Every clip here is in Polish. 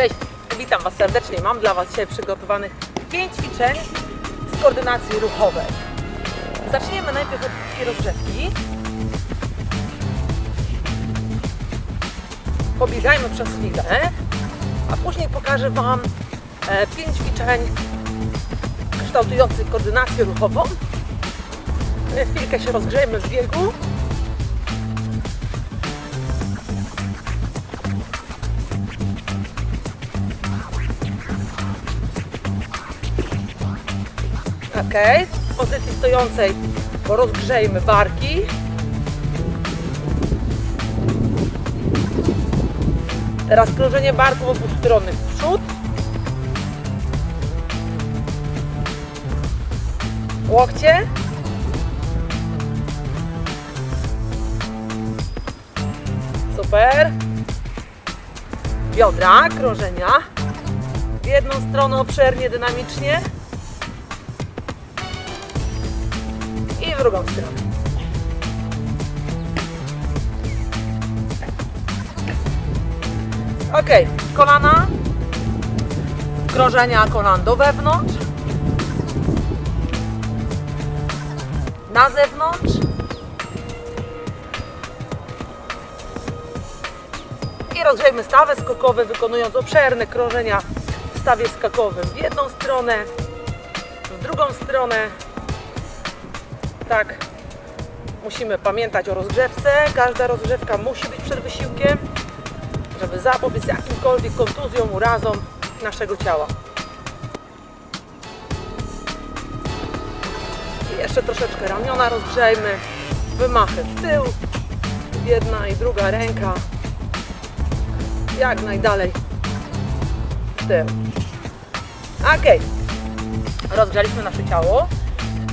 Cześć, witam Was serdecznie. Mam dla Was dzisiaj przygotowanych 5 ćwiczeń z koordynacji ruchowej. Zaczniemy najpierw od takiej rozgrzewki. Pobiegajmy przez chwilę, a później pokażę Wam 5 ćwiczeń kształtujących koordynację ruchową. E, Chwilkę się rozgrzejmy w biegu. Ok, w pozycji stojącej rozgrzejmy barki. Teraz krążenie barków obustronnych w przód. Łokcie. Super. Biodra, krążenia. W jedną stronę obszernie, dynamicznie. Drugą stronę. Ok, kolana, krążenia kolan do wewnątrz, na zewnątrz. I rozgrzejmy stawy skokowe, wykonując obszerne krążenia w stawie skakowym. W jedną stronę, w drugą stronę, tak, musimy pamiętać o rozgrzewce. Każda rozgrzewka musi być przed wysiłkiem, żeby zapobiec jakimkolwiek kontuzjom, urazom naszego ciała. I jeszcze troszeczkę ramiona rozgrzejmy, wymachy w tył, jedna i druga ręka, jak najdalej w tył. Ok, rozgrzaliśmy nasze ciało.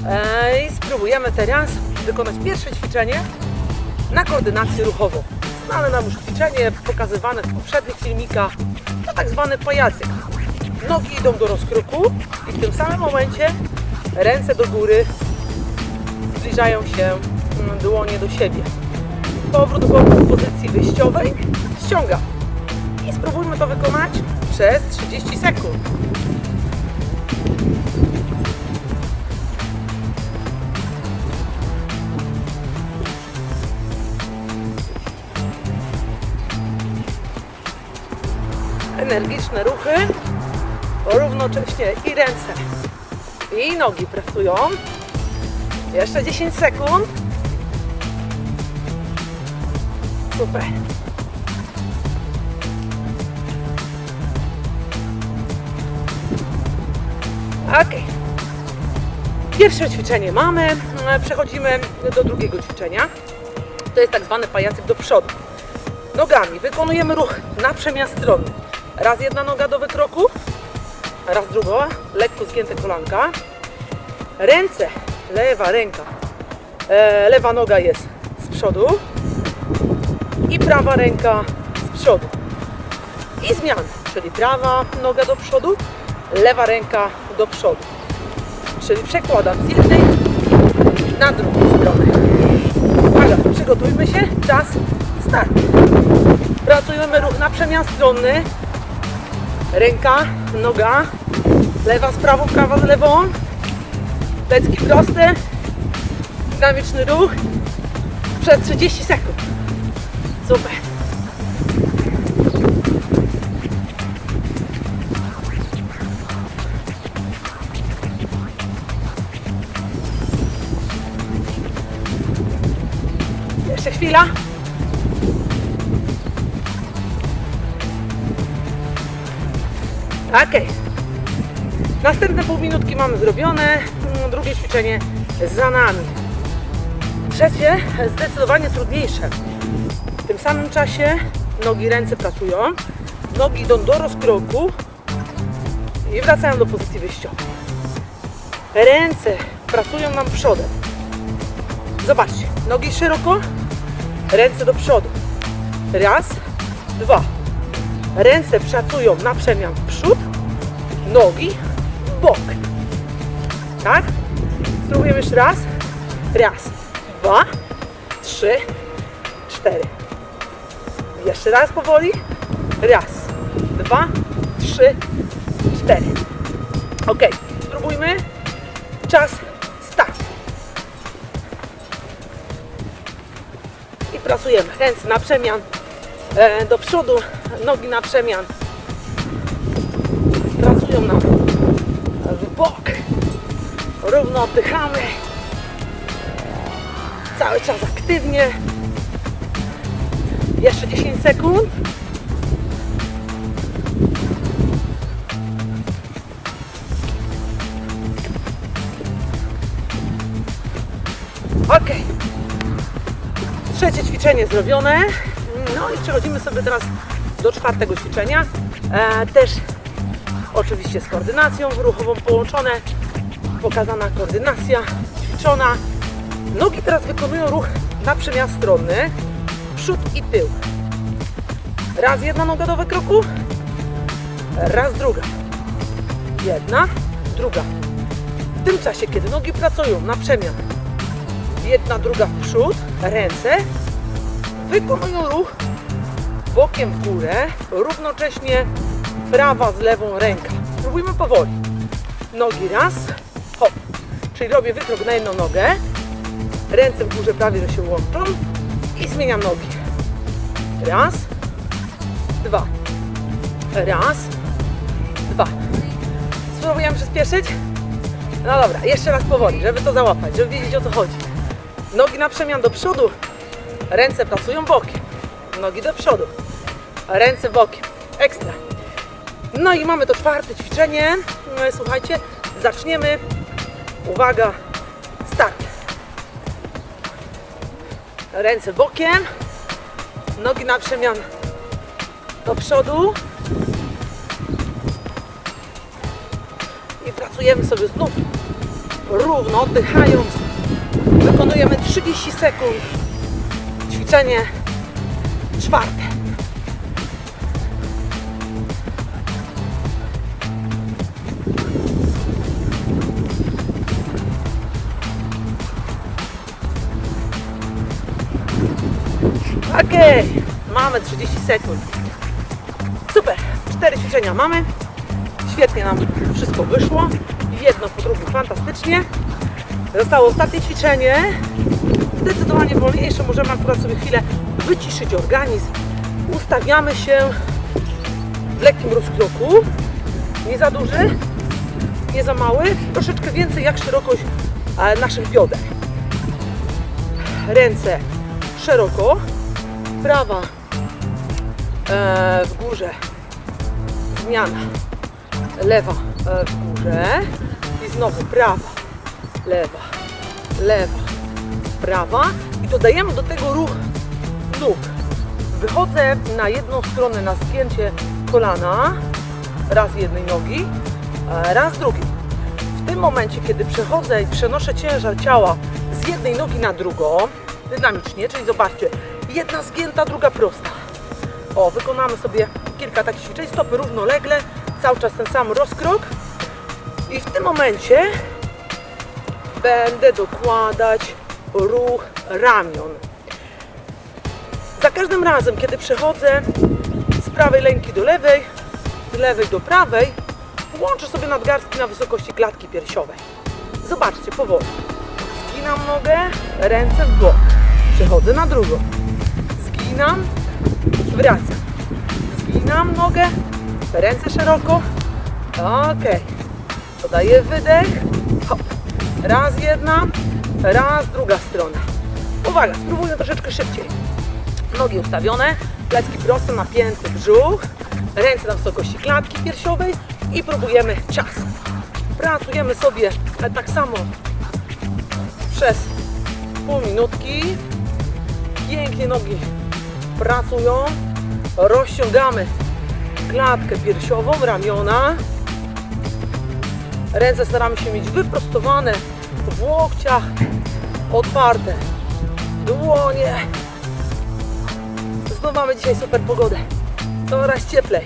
I spróbujemy teraz wykonać pierwsze ćwiczenie na koordynację ruchową. Znane nam już ćwiczenie pokazywane w poprzednich filmikach to tak zwany pajacyk. Nogi idą do rozkroku i w tym samym momencie ręce do góry zbliżają się mm, dłonie do siebie. Powrót w pozycji wyjściowej ściąga. I spróbujmy to wykonać przez 30 sekund. Energiczne ruchy, równocześnie i ręce, i nogi pracują. Jeszcze 10 sekund. Super. Ok. Pierwsze ćwiczenie mamy. Przechodzimy do drugiego ćwiczenia. To jest tak zwany pajacyk do przodu. Nogami wykonujemy ruch na przemian strony. Raz jedna noga do wykroku, raz druga, lekko zgięte kolanka. Ręce, lewa ręka, e, lewa noga jest z przodu i prawa ręka z przodu. I zmiany, czyli prawa noga do przodu, lewa ręka do przodu. Czyli przekładam z jednej na drugą stronę. Uwaga, przygotujmy się, czas, start. Pracujemy ruch na przemian stronny. Ręka, noga, lewa z prawą, prawa z lewą. Plecki proste. Dynamiczny ruch przez 30 sekund. Super. Jeszcze chwila. Ok. Następne pół minutki mamy zrobione. Mm, Drugie ćwiczenie za nami. Trzecie zdecydowanie trudniejsze. W tym samym czasie nogi, ręce pracują. Nogi idą do rozkroku i wracają do pozycji wyjściowej. Ręce pracują nam przodem. Zobaczcie, nogi szeroko, ręce do przodu. Raz, dwa. Ręce pracują na przemian w przód, nogi w bok. Tak? Spróbujemy jeszcze raz. Raz, dwa, trzy, cztery. Jeszcze raz powoli. Raz, dwa, trzy, cztery. Ok, spróbujmy. Czas, start. I pracujemy. Ręce na przemian, do przodu, nogi na przemian. Pracują nam w bok. Równo oddychamy. Cały czas aktywnie. Jeszcze 10 sekund. Ok. Trzecie ćwiczenie zrobione. No i przechodzimy sobie teraz do czwartego ćwiczenia. E, też oczywiście z koordynacją ruchową połączone. Pokazana koordynacja, ćwiczona. Nogi teraz wykonują ruch na przemian stronny, przód i tył. Raz jedna noga do wykroku, raz druga. Jedna, druga. W tym czasie, kiedy nogi pracują na przemian, jedna, druga w przód, ręce wykonują ruch bokiem w górę, równocześnie prawa z lewą ręka. Spróbujmy powoli. Nogi raz, hop. Czyli robię wykrok na jedną nogę, ręce w górze prawie że się łączą i zmieniam nogi. Raz, dwa. Raz, dwa. Spróbujemy przyspieszyć? No dobra, jeszcze raz powoli, żeby to załapać, żeby wiedzieć o co chodzi. Nogi na przemian do przodu, ręce pracują bokiem. Nogi do przodu, ręce bokiem. Ekstra. No i mamy to czwarte ćwiczenie. No Słuchajcie, zaczniemy. Uwaga, start. Ręce bokiem, nogi na przemian do przodu. I pracujemy sobie znów równo, oddychając. Wykonujemy 30 sekund. Ćwiczenie czwarte. Okej, mamy 30 sekund. Super, cztery ćwiczenia mamy. Świetnie nam wszystko wyszło. Jedno po drugim fantastycznie. Zostało ostatnie ćwiczenie. Zdecydowanie wolniejsze. Możemy akurat sobie chwilę wyciszyć organizm. Ustawiamy się w lekkim rozkroku. Nie za duży, nie za mały. Troszeczkę więcej jak szerokość e, naszych bioder. Ręce szeroko. Prawa e, w górze. Zmiana. Lewa e, w górze. I znowu prawa, lewa, lewa, prawa. I dodajemy do tego ruch nóg. Wychodzę na jedną stronę na zgięcie kolana. Raz jednej nogi, raz drugiej. W tym momencie, kiedy przechodzę i przenoszę ciężar ciała z jednej nogi na drugą, dynamicznie, czyli zobaczcie, jedna zgięta, druga prosta. O, wykonamy sobie kilka takich ćwiczeń, stopy równolegle, cały czas ten sam rozkrok. I w tym momencie będę dokładać ruch ramion. Za każdym razem, kiedy przechodzę z prawej ręki do lewej, z lewej do prawej, łączę sobie nadgarstki na wysokości klatki piersiowej. Zobaczcie, powoli. Zginam nogę, ręce w bok. Przechodzę na drugą. Zginam, wracam. Zginam nogę, ręce szeroko. Ok. Podaję wydech. Hop. Raz jedna, raz druga strona. Uwaga, spróbuję troszeczkę szybciej. Nogi ustawione, plecki prosto, napięty brzuch, ręce na wysokości klatki piersiowej i próbujemy czas. Pracujemy sobie tak samo przez pół minutki. Pięknie nogi pracują. Rozciągamy klatkę piersiową, ramiona. Ręce staramy się mieć wyprostowane w łokciach, otwarte dłonie. Znów mamy dzisiaj super pogodę. Coraz cieplej.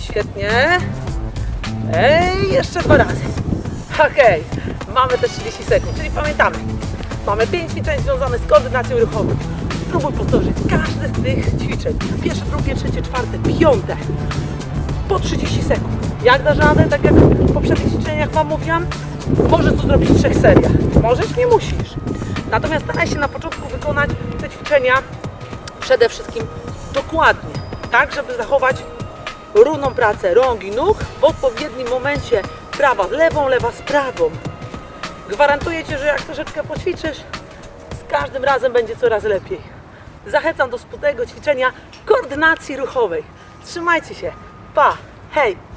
Świetnie. Ej, jeszcze dwa razy. Okej, mamy też 30 sekund, czyli pamiętamy. Mamy 5 ćwiczeń związanych z koordynacją ruchową. Spróbuj powtórzyć każde z tych ćwiczeń. Pierwsze, drugie, trzecie, czwarte, piąte. po 30 sekund. Jak dasz radę, tak jak w poprzednich ćwiczeniach Wam mówiłam, możesz to zrobić w trzech seriach. Możesz, nie musisz. Natomiast staraj się na początku wykonać te ćwiczenia przede wszystkim dokładnie, tak żeby zachować równą pracę rąk i nóg w odpowiednim momencie prawa z lewą, lewa z prawą. Gwarantuję Ci, że jak troszeczkę poćwiczysz, z każdym razem będzie coraz lepiej. Zachęcam do wspólnego ćwiczenia koordynacji ruchowej. Trzymajcie się. Pa! Hej!